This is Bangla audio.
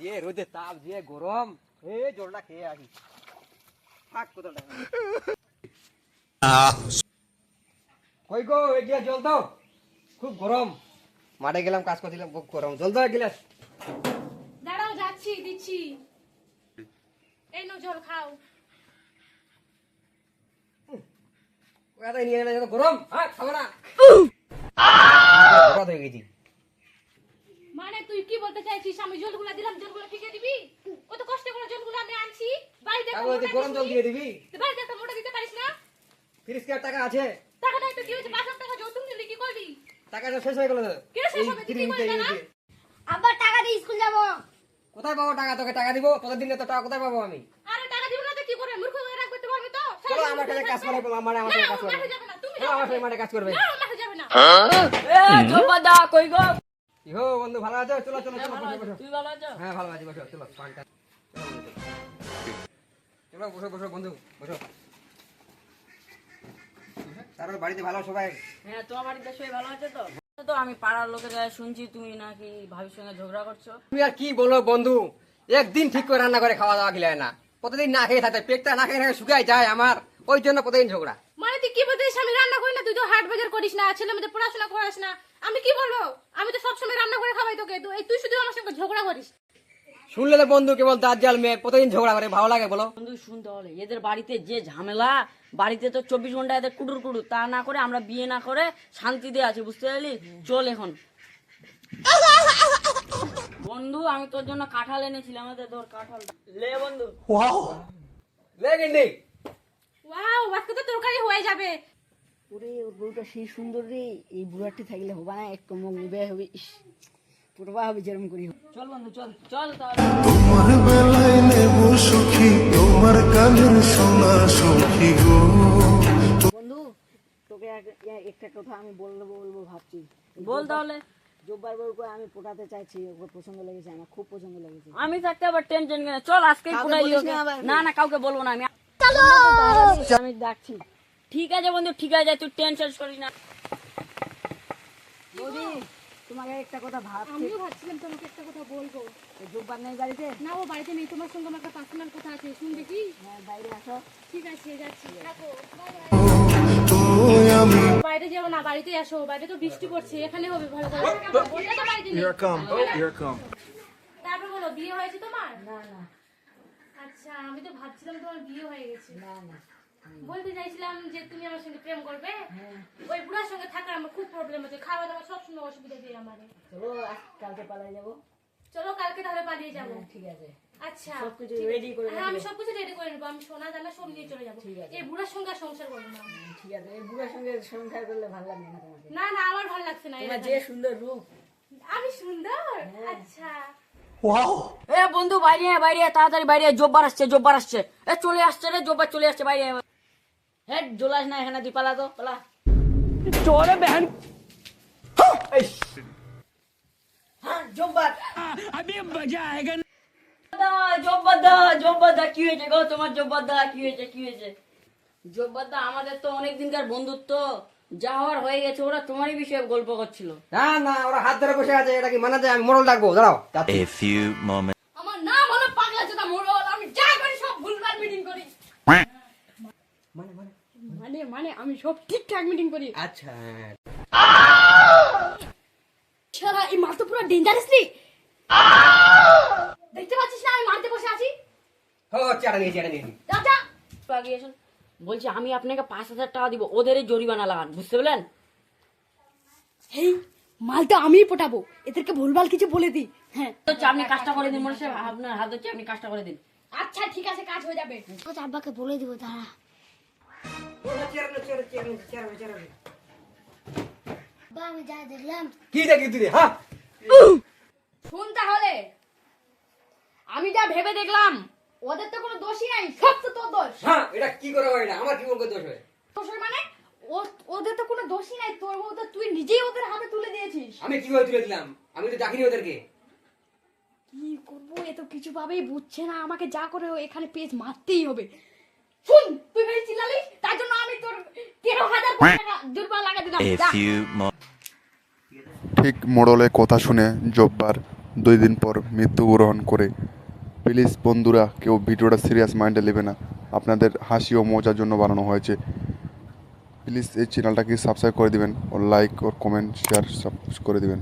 যে রোদে তাপ যে গরম এ জলটা খেয়ে আসি। থাক কোদালটা কই গো এগিয়ে জল দাও। খুব গরম। মাঠে গেলাম কাজ করছিলাম খুব গরম। জল দাও গিলাস। দাঁড়াও যাচ্ছি দিচ্ছি। এই নো জল খাও। নিয়ে গেলে গরম? হ্যাঁ খাব না। হয়ে গেছি। কি বলতে চাইছিস? আমি জলগুলা দিলাম জলগুলা ফিকে দিবি? কত কষ্ট করে জলগুলো আমি আনছি। বাড়িতে গরম জল দিয়ে দিবি? বাড়িতে একটা মোটা দিতে পারিস না? তিরিশ হাজার টাকা আছে। টাকা নাই তো কি হয়েছে? হাজার টাকা যৌতুক নিলি কি করবি? টাকা তো শেষ হয়ে গেল তো। কে শেষ হবে? বলে যে। আব্বা টাকা দিয়ে স্কুল যাব। কোথায় পাবো টাকা? তোকে টাকা দিব? কতদিন তো টাকা কোথায় পাবো আমি? আরে টাকা দিব না তো কি করে? মূর্খ হয়ে রাখবে তোমার তো। চলো আমার কাছে কাজ করে আমার আমার কাজ করবে না, তুমি আমার মাঠে। কাজ করবে। না, ও মাঠে যাবে না। কি হো বন্ধু ভালো আছো? চলো চলো চলো বসো বসো। তুই ভালো আছো? হ্যাঁ ভালো আছি বসো চলো পানটা। চলো বসো বসো বন্ধু বসো। তারপর বাড়িতে ভালো সবাই? হ্যাঁ তোমার বাড়িতে সবাই ভালো আছে তো? তো আমি পাড়ার লোকের শুনছি তুমি নাকি ভাবির সঙ্গে ঝগড়া করছ। তুমি আর কি বলো বন্ধু? একদিন ঠিক করে রান্না করে খাওয়া দাওয়া খিলায় না। প্রতিদিন না খেয়ে থাকে পেটটা না খেয়ে শুকায় যায় আমার। ওই জন্য প্রতিদিন ঝগড়া। মানে তুই কি বলতে আমি রান্না করি না তুই তো হাট বাজার করিস না ছেলে মেয়েদের পড়াশোনা করিস না। আমি কি বলব? আমি তো সবসময় রান্না করে খাওয়াই তোকে তুই এই তুই শুধু আমার সঙ্গে ঝগড়া করিস? শুনলে তো বন্ধু কেবল দাঁত জাল মেয়ে প্রতিদিন ঝগড়া করে ভালো লাগে বলো? বন্ধু শুনতে হলে। এদের বাড়িতে যে ঝামেলা বাড়িতে তো চব্বিশ ঘণ্টা এদের কুটুর কুটুর তা না করে আমরা বিয়ে না করে শান্তিতে আছি বুঝতে পারলি? চল এখন। বন্ধু আমি তোর জন্য কাঁঠাল এনেছিলাম আমাদের ধর কাঁঠাল। লে বন্ধু। লে গিন্নি। ওয়াও আজকে তো তরকারি হয়ে যাবে। ওরে ওর বউটা সেই সুন্দর রে। এই বুড়াটি থাকলে হবে না একটু মুখ নিবে হবে। ইস। পুরবা হবে যেরকম করি। চল বন্ধু চল চল তাহলে। তোমার বেলায় নেব সখী তোমার কানের সোনা সখী গো। বন্ধু তোকে একটা কথা আমি বলব বলব ভাবছি। বল তাহলে। জব্বার বউকে আমি পোটাতে চাইছি ওকে পছন্দ লেগেছে আমার খুব পছন্দ লেগেছে। আমি থাকতে আবার টেনশন কেন? চল আজকেই না না না কাউকে বলব না আমি আমি ডাকছি। ঠিক আছে বন্ধু ঠিক আছে তুই টেনশন করিস না। বৌদি তোমাকে একটা কথা ভাবছি। আমিও ভাবছিলাম তোমাকে একটা কথা বলব। জব্বার নেই বাড়িতে? না ও বাড়িতে নেই। তোমার সঙ্গে আমার একটা পার্সোনাল কথা আছে। শুনবে কি হ্যাঁ বাইরে আসো। ঠিক আছে যাচ্ছি। থাকো বাইরে যাব না বাড়িতে আসো। বাইরে তো বৃষ্টি পড়ছে। এখানে হবে ভালো করে। বললে তো বাড়িতে নেই। Come here come তারপর বলো বিয়ে হয়েছে তোমার? না না। আচ্ছা আমি তো ভাবছিলাম তোমার বিয়ে হয়ে গেছে। না না। বলতে চাইছিলাম যে তুমি আমার সঙ্গে প্রেম করবে। হ্যাঁ। ওই বুড়ার সঙ্গে থাকার আমার খুব প্রবলেম হচ্ছে খাওয়া দাওয়া সবসময় অসুবিধা দিয়ে আমার। চলো কালকে পালাই যাব। চলো কালকে তাহলে পালিয়ে যাব। ঠিক আছে। আচ্ছা। সবকিছু ঠিক করে হ্যাঁ আমি সবকিছু রেডি করে নেব। আমি সোনা দানা সব নিয়ে চলে যাব। এই বুড়ার সঙ্গে সংসার করব না। ঠিক আছে। এই বুড়ার সঙ্গে সংসার করলে ভালো লাগবে না তোমাকে? না না আমার ভালো লাগছে না তোমার যে সুন্দর রূপ। আমি সুন্দর? হ্যাঁ। আচ্ছা। এ বন্ধু বাইরে বাইরে তাড়াতাড়ি বাইরে জব্বার আসছে জব্বার আসছে। এ চলে আসছে রে জব্বার চলে আসছে বাইরে হেড জোলাস না এখানে তো চলে বেহান। হ্যাঁ, জব্বার। কি হয়েছে কি হয়েছে আমাদের তো বন্ধুত্ব। যা হওয়ার হয়ে গেছে ওরা তোমারই বিষয়ে গল্প করছিল। না না ওরা হাত ধরে বসে আছে এটা কি মানা যায় আমি মোড়ল ডাকবো? দাঁড়াও মানে মানে আমি সব ঠিকঠাক মিটিং করি। আচ্ছা শালা এই মাল তো পুরো ডেঞ্জারাসলি দেখতে পাচ্ছিস না আমি মারতে বসে আছি? হো চেয়ারটা নিয়ে চেয়ারটা নিয়ে। দাদা আগে বলছি আমি আপনাকে পাঁচ হাজার টাকা দিব ওদেরই জরিমানা লাগান বুঝতে পারলেন হেই মালটা আমিই পটাবো এদেরকে ভুলভাল কিছু বলে দি হ্যাঁ। হচ্ছে আপনি কাজটা করে দিন মনে হচ্ছে আপনার হাত হচ্ছে আপনি কাজটা করে দিন। আচ্ছা ঠিক আছে কাজ হয়ে যাবে। আব্বাকে বলে দিব দাঁড়া। কি দেখি তুই হ্যাঁ শুন তাহলে। আমি যা ভেবে দেখলাম ওদের তো কোনো দোষই নাই সব তো তোর দোষ। হ্যাঁ এটা কি করে হয় না? আমার কি বলব দোষ হয় দোষ মানে ওদের তো কোনো দোষই নাই তোর বউ তো তুই নিজেই ওদের হাতে তুলে দিয়েছিস। আমি কীভাবে তুলে দিলাম? আমি তো দেখিনি ওদেরকে। কি করব এ তো কিছু ভাবেই বুঝছে না আমাকে যা করে এখানে পেজ মারতেই হবে। শুন তুই বেশি চিল্লালিস তার জন্য আমি তোর তেরো হাজার দুর্বল লাগা দিলাম। ঠিক মোড়লের কথা শুনে জব্বার দুই দিন পর মৃত্যুগ্রহণ করে। প্লিজ বন্ধুরা কেউ ভিডিওটা সিরিয়াস মাইন্ডে নেবে না। আপনাদের হাসি ও মজার জন্য বানানো হয়েছে। প্লিজ এই চ্যানেলটাকে সাবস্ক্রাইব করে দিবেন। ও লাইক ও কমেন্ট শেয়ার সব করে দিবেন।